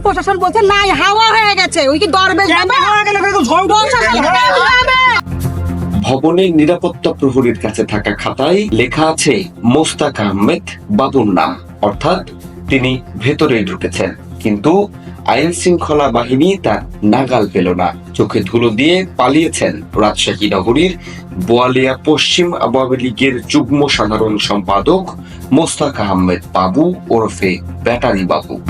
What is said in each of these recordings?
প্রশাসন বলছে নাই হাওয়া হয়ে গেছে। ওই কি দরবেশ হবে। ভবনের নিরাপত্তা প্রহরীর কাছে থাকা খাতায় লেখা আছে মোস্তাক আহমেদ বাবুর নাম। অর্থাৎ তিনি ভেতরে ঢুকেছেন। কিন্তু আইন শৃঙ্খলা বাহিনী তার নাগাল পেল না। চোখে ধুলো দিয়ে পালিয়েছেন রাজশাহী নগরীর বোয়ালিয়া পশ্চিম আওয়ামী লীগের যুগ্ম সাধারণ সম্পাদক মোস্তাক আহমেদ বাবু ওরফে ব্যাটারি বাবু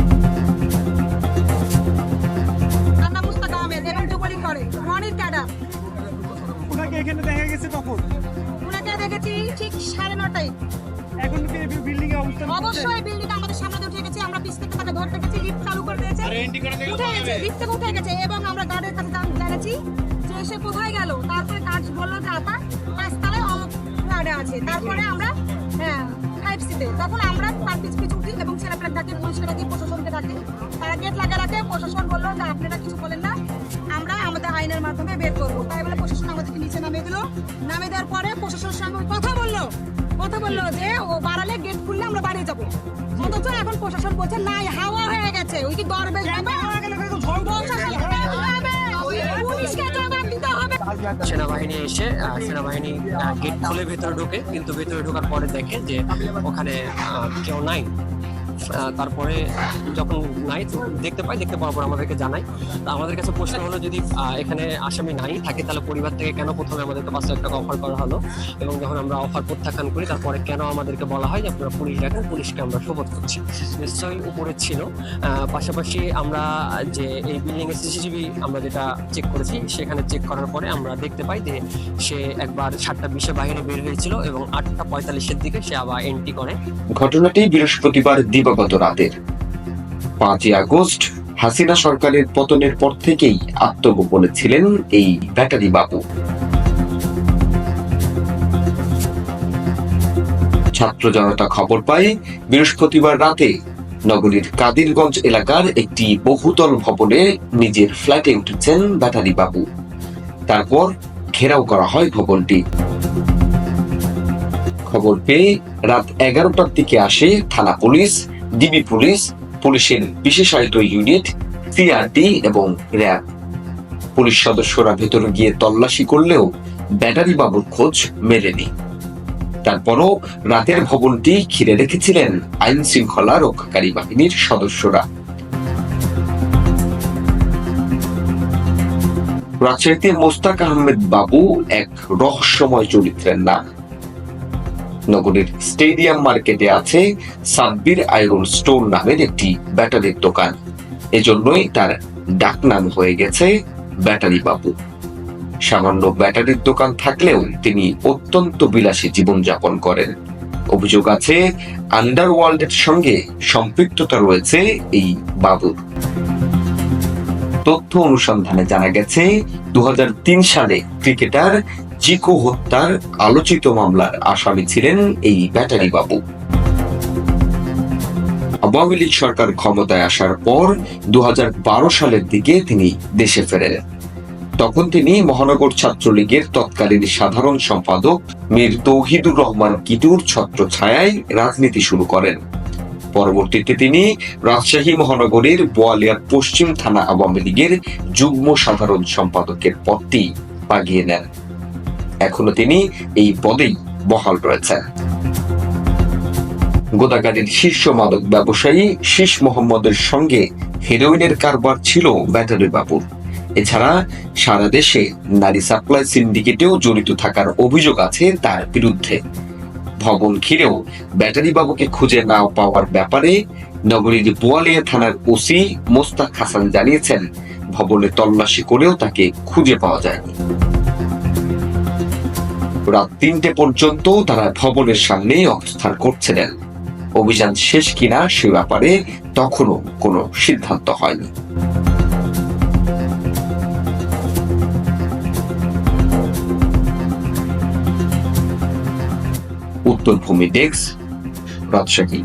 সাড়ে এখন কি বিল্ডিং এ অবস্থান অবশ্যই বিল্ডিং আমাদের সামনে উঠে গেছে। আমরা পিছ থেকে তাকে ধরতে গেছি লিফট চালু করে দিয়েছে। উঠে গেছে লিফট থেকে উঠে গেছে। এবং আমরা গার্ডের কাছে জান- জেনেছি যে সে কোথায় গেল? তারপরে গার্ড বলল যে আপা পাঁচতলায় অমুক গার্ডে আছে। তারপরে আমরা হ্যাঁ ফাইভ সিতে তখন আমরা তার পিছ পিছ উঠি এবং ছেলেপেলে ডাকি পুলিশকে ডাকি প্রশাসনকে ডাকি। তারা গেট লাগা রাখে। প্রশাসন বলল যে আপনারা কিছু বলেন না। আমরা আমাদের আইনের মাধ্যমে বের করব। তাই বলে প্রশাসন আমাদেরকে নিচে নামিয়ে দিল। নামিয়ে দেওয়ার পরে প্রশাসনের সঙ্গে কথা বলল। কথা বলল যে ও বাড়ালে গেট খুললে আমরা বাড়ি যাব। অথচ এখন প্রশাসন বলছে নাই হাওয়া হয়ে গেছে। ওই কি গর্বে বাবা প্রশাসন হবে। পুলিশকে জবাব দিতে হবে। সেনাবাহিনী এসে সেনাবাহিনী গেট খুলে ভেতরে ঢোকে। কিন্তু ভেতরে ঢোকার পরে দেখে যে ওখানে কেউ নাই। তারপরে যখন নাই দেখতে পাই, দেখতে পাওয়ার পর আমাদেরকে জানাই। আমাদের কাছে প্রশ্ন হলো, যদি এখানে আসামি নাই, থাকে তাহলে পরিবার থেকে কেন প্রথমে আমাদেরকে পাঁচ লাখ টাকা অফার করা হলো? এবং যখন আমরা অফার প্রত্যাখ্যান করি, তারপরে কেন আমাদেরকে বলা হয় যে, আপনারা পুলিশ রাখেন পুলিশকে আমরা শপথ করছি। নিশ্চয়ই উপরে ছিল। পাশাপাশি আমরা যে এই বিল্ডিং এর সিসিটিভি আমরা যেটা চেক করেছি, সেখানে চেক করার পরে আমরা দেখতে পাই যে, সে একবার সাতটা বিশে বাইরে বের হয়েছিল এবং আটটা পঁয়তাল্লিশের দিকে সে আবার এন্ট্রি করে। ঘটনাটি বৃহস্পতিবার দিবাগত রাতের পাঁচই আগস্ট, হাসিনা সরকারের পতনের পর থেকেই আত্মগোপনে ছিলেন এই ব্যাটারি বাবু। ছাত্র জনতা খবর পায়, বৃহস্পতিবার রাতে নগরীর কাদিরগঞ্জ এলাকার একটি বহুতল ভবনে নিজের ফ্ল্যাটে উঠেছেন ব্যাটারি বাবু। তারপর ঘেরাও করা হয় ভবনটি। খবর পেয়ে রাত এগারোটার দিকে আসে থানা পুলিশ ডিবি পুলিশ, পুলিশের বিশেষায়িত ইউনিট সিআরটি এবং র্যাব। পুলিশ সদস্যরা ভেতরে গিয়ে তল্লাশি করলেও ব্যাটারি বাবুর খোঁজ মেলেনি। তারপরও রাতের ভবনটি ঘিরে রেখেছিলেন আইন শৃঙ্খলা রক্ষাকারী বাহিনীর সদস্যরা। রাজশাহীতে মোস্তাক আহমেদ বাবু এক রহস্যময় চরিত্রের নাম। নগরীর স্টেডিয়াম মার্কেটে আছে সাব্বির আয়রন স্টোর নামের একটি ব্যাটারির দোকান। এজন্যই তার ডাকনাম হয়ে গেছে ব্যাটারি বাবু। সামান্য ব্যাটারির দোকান থাকলেও তিনি অত্যন্ত বিলাসী জীবনযাপন করেন। অভিযোগ আছে, আন্ডারওয়ার্ল্ডের সঙ্গে সম্পৃক্ততা রয়েছে এই বাবুর তথ্য অনুসন্ধানে জানা গেছে দু হাজার তিন সালে ক্রিকেটার জিকো হত্যার আলোচিত মামলার আসামি ছিলেন এই ব্যাটারি বাবু। আওয়ামী লীগ সরকার ক্ষমতায় আসার পর দু সালের দিকে তিনি দেশে ফেরেন। তখন তিনি মহানগর ছাত্রলীগের তৎকালীন সাধারণ সম্পাদক মীর তৌহিদুর রহমান কিটুর ছত্র ছায়ায় রাজনীতি শুরু করেন। পরবর্তীতে তিনি রাজশাহী মহানগরীর বোয়ালিয়ার পশ্চিম থানা আওয়ামী লীগের যুগ্ম সাধারণ সম্পাদকের পদটি পাগিয়ে নেন। এখনও তিনি এই পদেই বহাল রয়েছেন। গোদাগাড়ির শীর্ষ মাদক ব্যবসায়ী শীষ মোহাম্মদের সঙ্গে হেরোইনের কারবার ছিল ব্যাটারি বাবুর। এছাড়া সারা দেশে নারী সাপ্লাই সিন্ডিকেটেও জড়িত থাকার অভিযোগ আছে তার বিরুদ্ধে। ভবন ঘিরেও ব্যাটারি বাবুকে খুঁজে না পাওয়ার ব্যাপারে নগরীর বোয়ালিয়া থানার ওসি মোস্তাক হাসান জানিয়েছেন, ভবনে তল্লাশি করেও তাকে খুঁজে পাওয়া যায়নি। রাত তিনটে পর্যন্ত তারা ভবনের সামনে অবস্থান করছিলেন। অভিযান শেষ কিনা সে ব্যাপারে তখনও কোনো সিদ্ধান্ত হয়নি। উত্তরভূমি ডেস্ক, রাজশাহী।